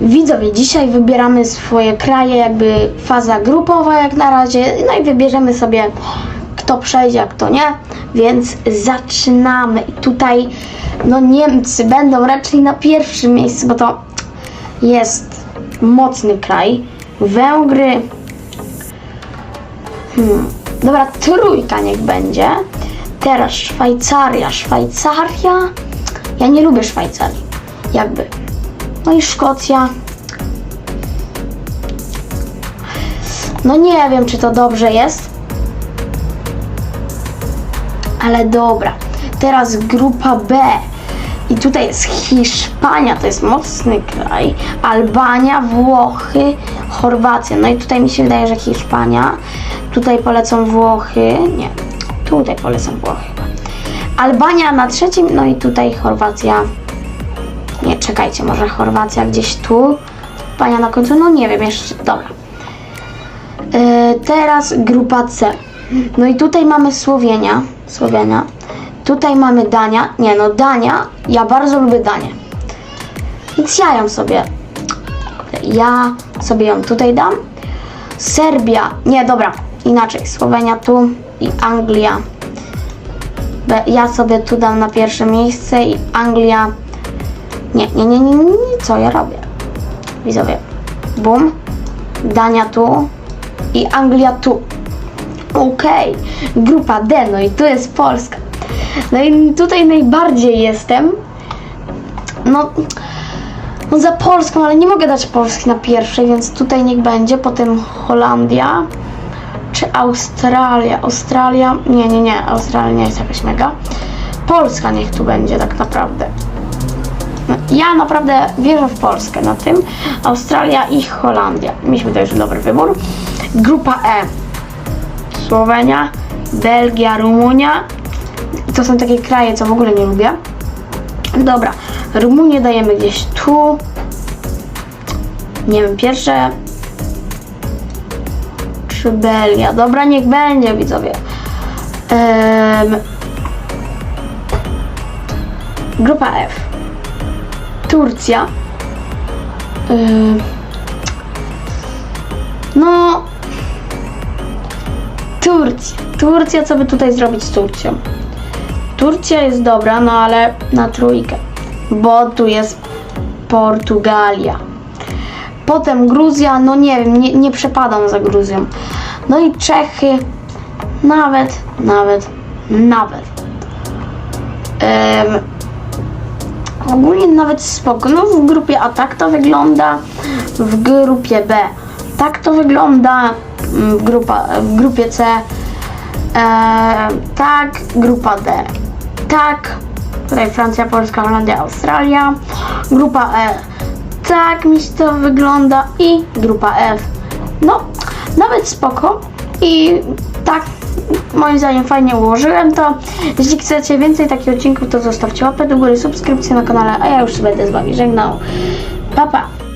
Widzowie, dzisiaj wybieramy swoje kraje, jakby faza grupowa jak na razie, no i wybierzemy sobie kto przejdzie, a kto nie, więc zaczynamy. I tutaj, no Niemcy będą raczej na pierwszym miejscu, bo to jest mocny kraj. Węgry, hmm, dobra, trójka niech będzie. Teraz Szwajcaria, Szwajcaria, ja nie lubię Szwajcarii, jakby. No i Szkocja. No nie wiem, czy to dobrze jest. Ale dobra. Teraz grupa B. I tutaj jest Hiszpania, to jest mocny kraj. Albania, Włochy, Chorwacja. No i tutaj mi się wydaje, że Hiszpania. Tutaj polecą Włochy. Nie, tutaj polecą Włochy. Albania na trzecim, no i tutaj Chorwacja. Czekajcie, może Chorwacja gdzieś tu. Pania na końcu, no nie wiem jeszcze, dobra. E, teraz grupa C. No i tutaj mamy Słowenia. Słowenia. Tutaj mamy Dania. Nie no, Dania. Ja bardzo lubię Danię. Więc ja ją sobie. Ja sobie ją tutaj dam. Serbia. Nie, dobra. Inaczej. Słowenia tu i Anglia. Ja sobie tu dam na pierwsze miejsce i Anglia. Nie, nie, nie, nie, nie, co ja robię? Widzowie. Bum. Dania tu i Anglia tu. Okej, grupa D, no i tu jest Polska. No i tutaj najbardziej jestem. No, no za Polską, ale nie mogę dać Polski na pierwszej, więc tutaj niech będzie. Potem Holandia czy Australia. Australia, nie, nie, nie, Australia nie jest jakaś mega. Polska niech tu będzie tak naprawdę. Ja naprawdę wierzę w Polskę na tym. Australia i Holandia. Mieliśmy też dobry wybór. Grupa E. Słowenia, Belgia, Rumunia. To są takie kraje, co w ogóle nie lubię. Dobra, Rumunię dajemy gdzieś tu. Nie wiem, pierwsze. Czy Belgia? Dobra, niech będzie, widzowie. Em, grupa F. Turcja. Ym, no. Turcja. Turcja, co by tutaj zrobić z Turcją? Turcja jest dobra, no ale na trójkę. Bo tu jest Portugalia. Potem Gruzja, no nie wiem, nie, nie przepadam za Gruzją. No i Czechy. Nawet, nawet, nawet. Em, Ogólnie nawet spoko. No w grupie A tak to wygląda, w grupie B tak to wygląda, mm, w, grupa, w grupie C e, tak, grupa D tak, tutaj Francja, Polska, Holandia, Australia, grupa E tak mi się to wygląda i grupa F no, nawet spoko i tak moim zdaniem fajnie ułożyłem to. Jeśli chcecie więcej takich odcinków, to zostawcie łapę do góry, subskrypcję na kanale, a ja już się będę z Wami żegnał. Pa, pa!